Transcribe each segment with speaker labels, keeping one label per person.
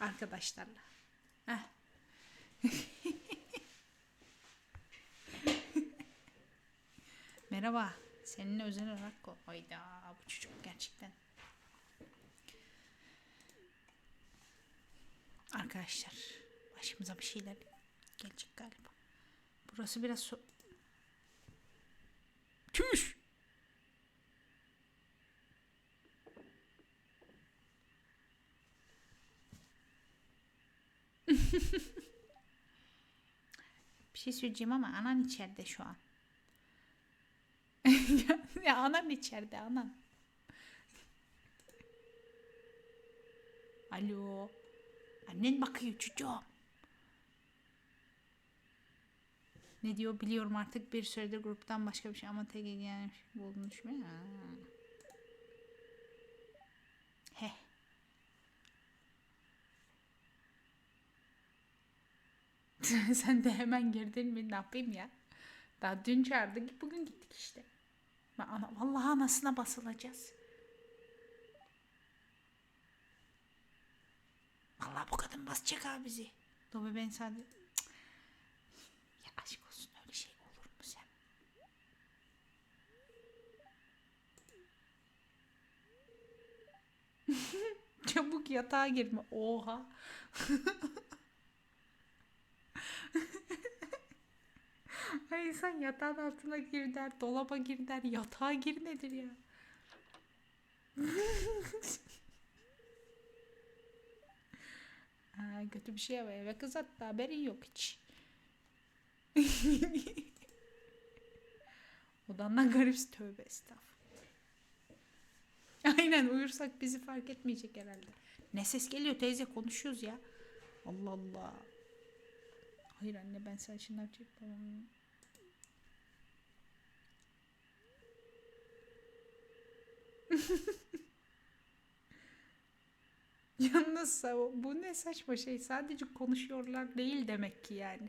Speaker 1: arkadaşlarla. Merhaba. Seninle özel olarak ko- Hayda bu çocuk gerçekten. Arkadaşlar başımıza bir şeyler gelecek galiba. Burası biraz so... Tüş! Bir şey söyleyeceğim ama anan içeride şu an. ya, anan içeride anan. Alo. Annen bakıyor çocuğum. Ne diyor biliyorum artık bir süredir gruptan başka bir şey ama tek gelmiş bulmuş mu? Sen de hemen girdin mi ne yapayım ya? Daha dün çağırdık bugün gittik işte. Ana, vallahi anasına basılacağız. Vallahi bu kadın basacak abi bizi. Dobe ben sadece... Ya aşk olsun öyle şey olur mu sen? Çabuk yatağa girme. Oha. Ay insan yatağın altına gir der, dolaba gir der, yatağa gir nedir ya? ha, kötü bir şey ama eve kız attı haberin yok hiç. Odandan garip tövbe estağfurullah. Aynen uyursak bizi fark etmeyecek herhalde. Ne ses geliyor teyze konuşuyoruz ya. Allah Allah. Hayır anne ben sen çekmem. Yalnız sa- bu ne saçma şey. Sadece konuşuyorlar değil demek ki yani.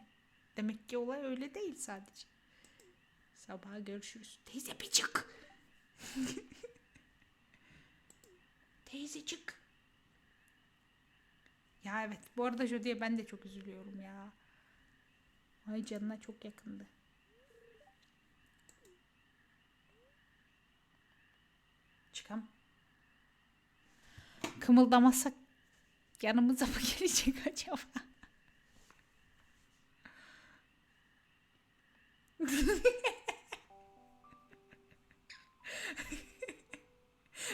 Speaker 1: Demek ki olay öyle değil sadece. Sabaha görüşürüz. Teyze bir çık. Teyze çık. Ya evet. Bu arada Jodie'ye ben de çok üzülüyorum ya. Ay canına çok yakındı. Çıkam. Kımıldamazsak yanımıza mı gelecek acaba?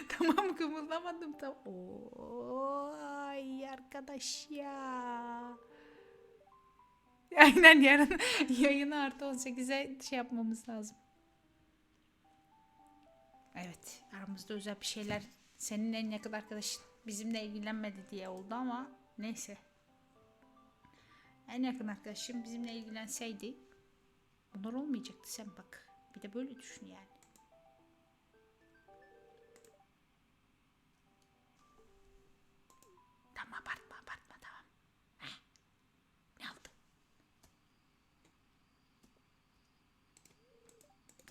Speaker 1: tamam kımıldamadım tam. Oo, ay arkadaş ya. Aynen yarın yayını artı 18'e şey yapmamız lazım. Evet aramızda özel bir şeyler senin en yakın arkadaşın bizimle ilgilenmedi diye oldu ama neyse. En yakın arkadaşım bizimle ilgilenseydi bunlar olmayacaktı sen bak. Bir de böyle düşün yani.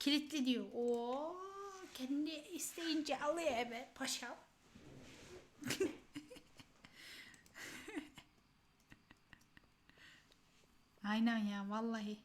Speaker 1: Kilitli diyor. Oo, kendi isteyince alıyor eve paşam. Aynen ya vallahi.